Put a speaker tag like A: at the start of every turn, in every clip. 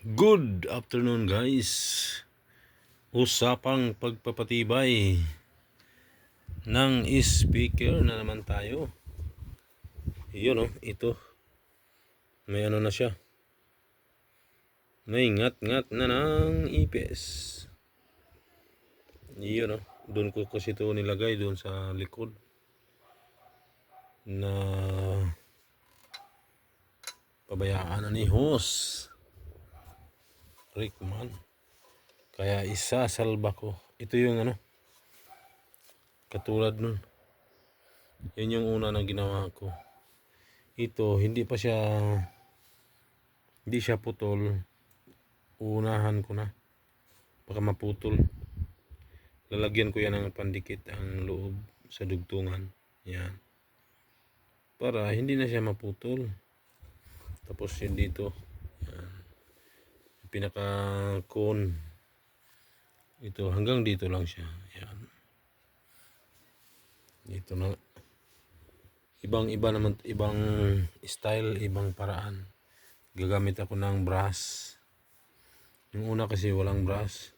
A: Good afternoon guys. Usapang pagpapatibay ng speaker na naman tayo. Yun oh, ito. May ano na siya. May ngat-ngat na ng ipis. Yun oh. Doon ko kasi ito nilagay doon sa likod. Na pabayaan na ni host. Rickman. Kaya isasalba ko. Ito yung ano. Katulad nun. Yan yung una na ginawa ko. Ito, hindi pa siya hindi siya putol. Unahan ko na. Baka maputol. Lalagyan ko yan ng pandikit ang loob sa dugtungan. Yan. Para hindi na siya maputol. Tapos yun dito. Pinaka cone ito hanggang dito lang siya. Yan dito na. Ibang iba naman ibang style ibang paraan. Gagamit ako ng brush yung una kasi walang brush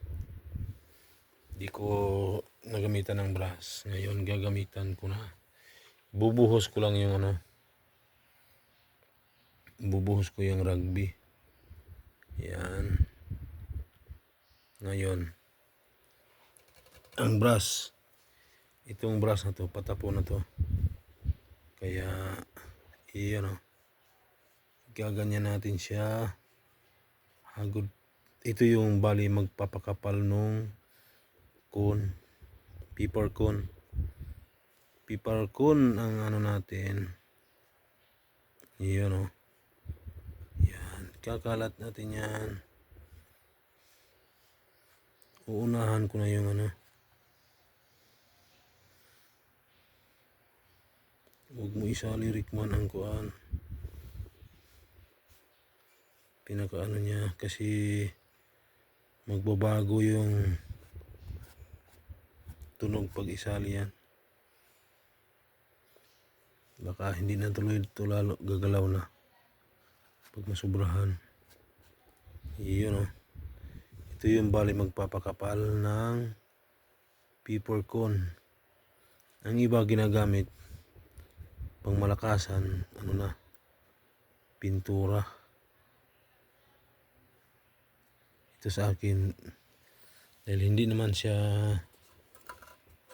A: di ko nagamitan ng brush ngayon gagamitan ko na. Bubuhos ko lang yung ano. Bubuhos ko yung rugby yan. Ngayon, ang brush, itong brush na to, patapo na to. Kaya, iyan o. Gaganyan natin siya. Hagod. Ito yung bali magpapakapal nung cone. Pepper cone. Pepper cone ang ano natin. Iyan o. Kakalat natin yan. Uunahan ko na yung ano. Huwag mo isali Rickman ang kuan. Pinakaano niya kasi magbabago yung tunog pag isali yan. Baka hindi na tuloy ito lalo gagalaw na pag masubrahan. Yun o ito yung bali magpapakapal ng pepper cone. Ang iba ginagamit pang malakasan ano na pintura. Ito sa akin dahil hindi naman siya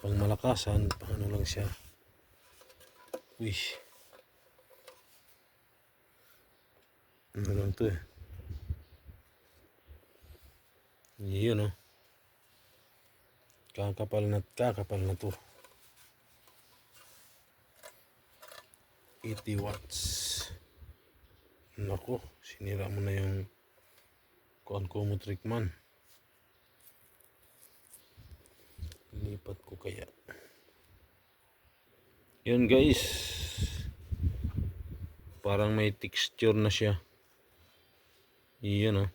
A: pang malakasan pang ano lang siya. Wish Ano lang to eh. Yun oh. Kakapal na, kakapal na to. 80 watts. Nako, sinira mo na yung kuan ko mo trick man. Lipat ko kaya. Yun guys. Parang may texture na siya. Iyon oh.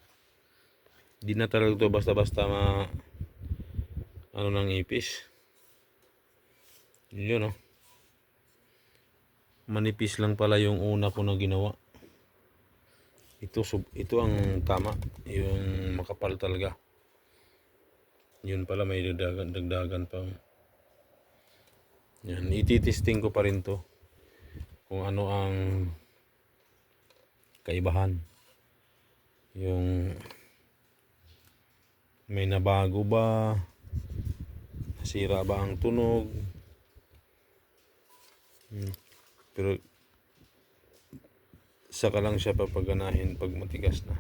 A: Di na talaga ito basta-basta ma ano nang ipis. Yun oh. Manipis lang pala yung una ko na ginawa. Ito sub ito ang tama, yung makapal talaga. Yun pala may dagdagan, dagdagan pa. Yan, ititesting ko pa rin to kung ano ang kaibahan yung may nabago ba? Nasira ba ang tunog? Hmm. pero saka lang siya papaganahin pag matigas na.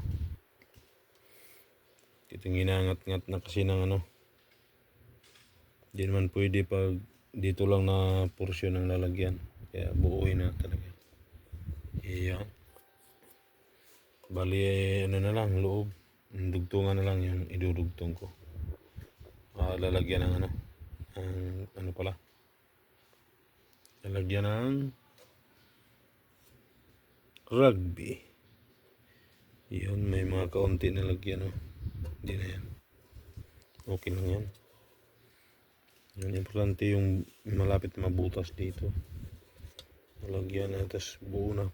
A: Itong ginangat-ngat na kasi ng ano. Hindi naman pwede pag dito lang na porsyon ng lalagyan. Kaya buuin na talaga. Iyan Bali, ano na lang, loob. Dugtungan na lang yung idudugtong ko. Uh, lalagyan ng ano, ang ano pala. Lalagyan ng rugby. Yun, may mga kaunti na lagyan, no. Hindi na yan. Okay lang yan. Yun, importante yung malapit mabutas dito. Lalagyan na, tapos buo na.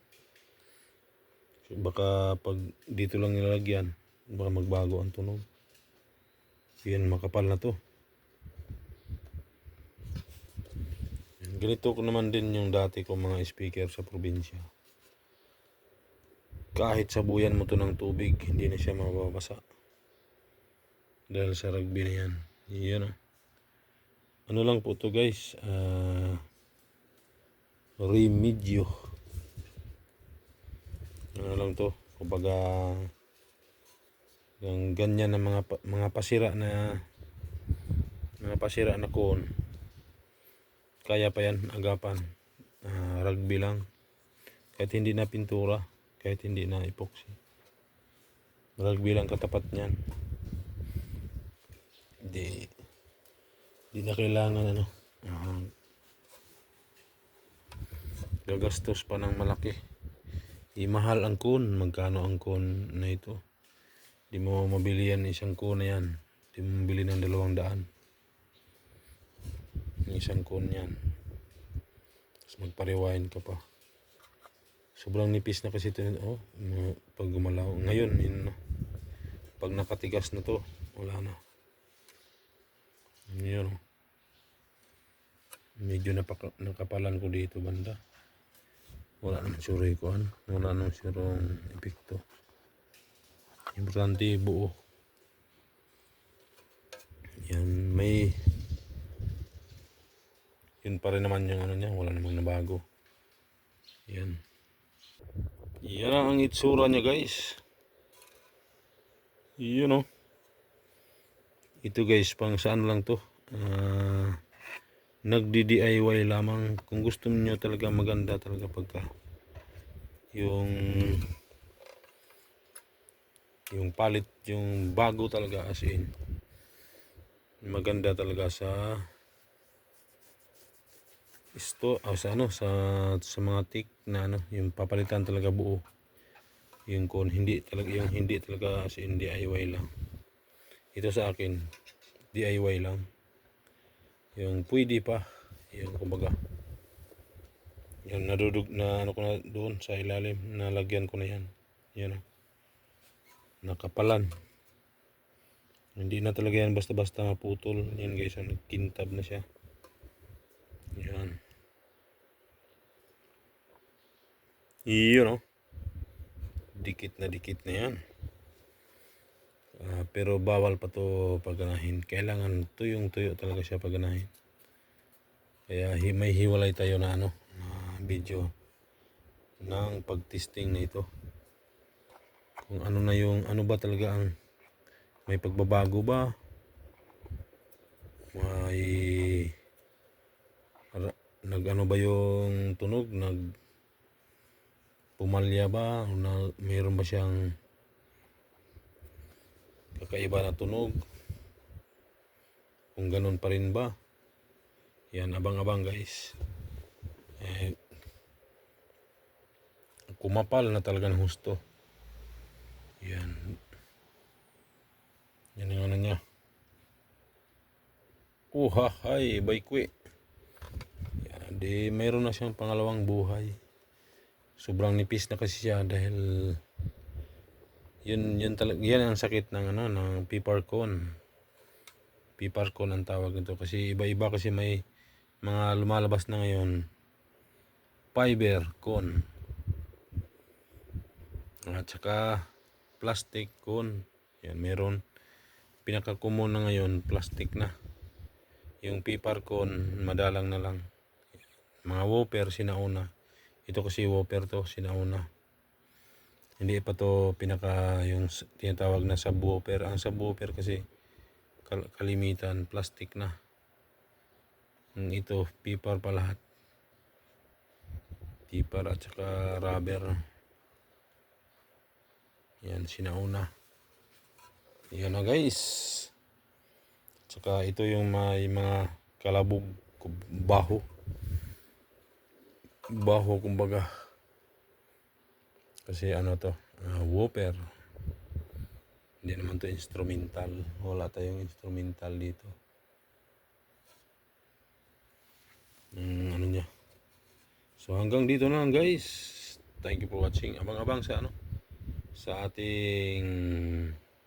A: Baka pag dito lang nilalagyan, baka magbago ang tunog. Yan makapal na to. Ganito ko naman din yung dati ko mga speaker sa probinsya. Kahit sabuyan mo to ng tubig hindi na siya mababasa. Dahil sa rugby na yan. Yan oh. ano lang po to guys? Ah remedyo ano lang to kumbaga yung ganyan na mga mga pasira na mga pasira na kon kaya pa yan agapan Ah, rugby lang. Kahit hindi na pintura kahit hindi na epoxy. Rugby lang katapat niyan. Di di na kailangan ano ah, gagastos pa ng malaki imahal ang kun. Magkano ang kun na ito? Di mo mabili yan isang kun na yan. Di mo mabili ng dalawang daan. Isang kun yan. Tapos magpa-rewind ka pa. Sobrang nipis na kasi ito. Oh, pag gumalaw. Ngayon yun na. Pag nakatigas na to wala na. Yun oh. medyo napaka, nakapalan ko dito banda wala naman sure ko ano wala naman surong epekto. Importante buo. Yan may yun pa rin naman yung ano niya wala namang nabago. Yan. Yan ang itsura niya guys. Yun oh. Ito guys pang saan lang to? Ah nagdi-DIY lamang. Kung gusto niyo talaga maganda talaga pagka yung yung palit yung bago talaga as in maganda talaga sa isto ah, sa ano sa sa mga tik na ano yung papalitan talaga buo. Yung kon hindi talaga yung hindi talaga as in DIY lang. Ito sa akin DIY lang yung pwede pa yung kumbaga yung nadudug na ano ko na doon sa ilalim nalagyan ko na yan. Yan oh. nakapalan. Hindi na talaga yan basta basta maputol. Yan guys oh, nagkintab na siya. Yan yun oh. Dikit na dikit na yan Ah, pero bawal pa to paganahin. Kailangan tuyong tuyo talaga siya paganahin. Kaya hi- may hiwalay tayo na ano, na video ng pagtesting na ito. Kung ano na yung ano ba talaga ang may pagbabago ba? May ra- nag ano ba yung tunog? Nag pumalya ba? Na, mayroon ba siyang kakaiba na tunog. Kung ganun pa rin ba? Yan abang-abang guys. Eh, kumapal na talaga ng husto. Yan. Yan yung ano niya. Uha hay baykwe yan, di mayroon na siyang pangalawang buhay. Sobrang nipis na kasi siya dahil yun yun talaga yan ang sakit ng ano ng pepper cone ang tawag nito kasi iba-iba kasi may mga lumalabas na ngayon fiber cone. At saka plastic cone. Yan meron. Pinaka common na ngayon plastic na. Yung pepper cone madalang na lang. Mga whopper sinauna. Ito kasi whopper to sinauna hindi pa to pinaka yung tinatawag na subwoofer. Ang subwoofer kasi kal- kalimitan plastic na. Ang ito paper pa lahat. Paper at saka rubber. Yan sinauna. Yan na guys. Tsaka ito yung may mga kalabog baho. Baho kumbaga. Kasi ano to, ah, whooper. Hindi naman to instrumental. Wala tayong instrumental dito. Ang ano niya. So hanggang dito na guys. Thank you for watching. Abang-abang sa ano sa ating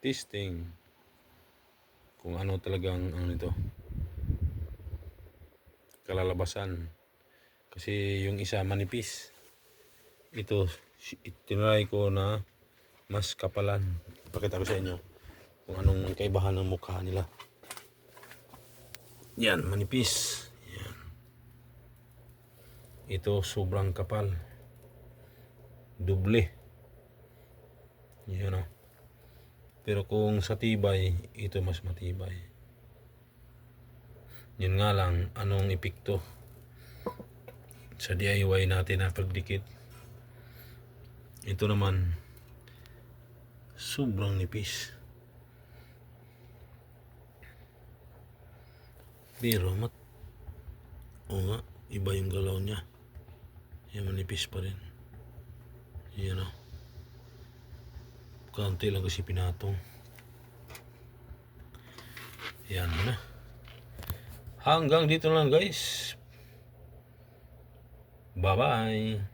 A: testing kung ano talagang ano nito kalalabasan kasi yung isa manipis ito tinry ko na mas kapalan. Pakita ko sa inyo kung anong kaibahan ng mukha nila. Yan manipis. Yan. Ito sobrang kapal. Doble yan o pero kung sa tibay ito mas matibay. Yun nga lang anong epekto sa DIY natin na pagdikit ito naman sobrang nipis. Pero mat o nga iba yung galaw niya. Yan manipis pa rin. Yan o. Kaunti lang kasi pinatong. Yan na. Hanggang dito lang guys. Bye bye